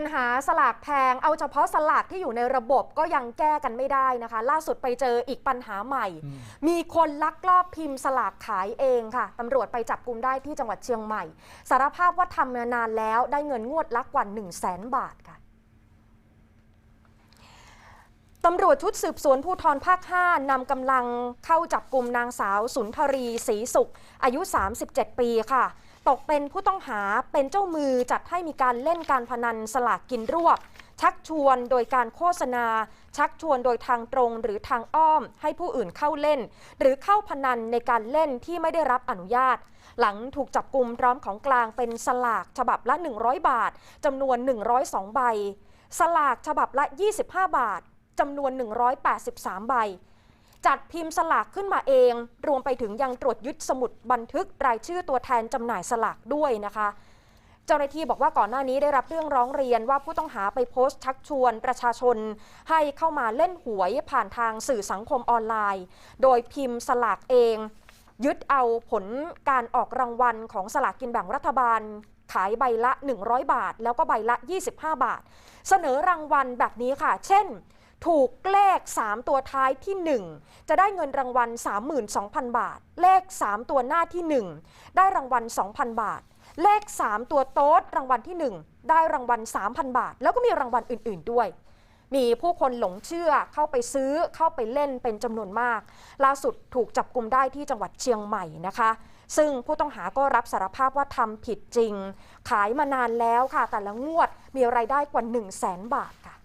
ปัญหาสลากแพง เอาเฉพาะสลากที่อยู่ในระบบก็ยังแก้กันไม่ได้นะคะ ล่าสุดไปเจออีกปัญหาใหม่ มีคนลักลอบพิมพ์สลากขายเองค่ะตำรวจไปจับกลุมได้ที่จังหวัดเชียงใหม่ สารภาพว่าทำมานานแล้วได้เงินงวดละกว่า 1 0 0 0 0แสนบาทค่ะตำรวจชุดสืบสวนภูธรภาค 5 นำกำลังเข้าจับกลุ่มนางสาวสุนทรีศรีสุข อายุ 37 ปีค่ะ ตกเป็นผู้ต้องหาเป็นเจ้ามือจัดให้มีการเล่นการพนันสลากกินรวบ ชักชวนโดยการโฆษณา ชักชวนโดยทางตรงหรือทางอ้อม ให้ผู้อื่นเข้าเล่น หรือเข้าพนันในการเล่นที่ไม่ได้รับอนุญาต หลังถูกจับกลุ่มพร้อมของกลางเป็นสลากฉบับละ 100 บาทจำนวน 102 ใบ สลากฉบับละ 25 บาทจำนวน 183 ใบ จัดพิมพ์สลากขึ้นมาเอง รวมไปถึงยังตรวจยึดสมุดบันทึกรายชื่อตัวแทนจำหน่ายสลากด้วยนะคะ เจ้าหน้าที่บอกว่าก่อนหน้านี้ได้รับเรื่องร้องเรียนว่าผู้ต้องหาไปโพสต์ชักชวนประชาชน ให้เข้ามาเล่นหวยผ่านทางสื่อสังคมออนไลน์ โดยพิมพ์สลากเอง ยึดเอาผลการออกรางวัลของสลากกินแบ่งรัฐบาลขายใบละ 100 บาท แล้วก็ใบละ 25 บาท เสนอรางวัลแบบนี้ค่ะ เช่น ถูกเลข 3 ตัวท้ายที่ 1 จะได้เงินรางวัล 32,000 บาท เลข 3 ตัวหน้าที่ 1 ได้รางวัล 2,000 บาท เลข 3 ตัวโต๊ดรางวัลที่ 1 ได้รางวัล 3,000 บาท แล้วก็มีรางวัลอื่น ๆ ด้วย มีผู้คนหลงเชื่อเข้าไปซื้อเข้าไปเล่นเป็นจำนวนมาก ล่าสุดถูกจับกลุมได้ที่จังหวัดเชียงใหม่นะคะซึ่งผู้ต้องหาก็รับสารภาพว่าทำผิดจริง ขายมานานแล้วค่ะ แต่ละงวดมีไรายได้กว่า 1 0 0 0 0แสนบาทค่ะ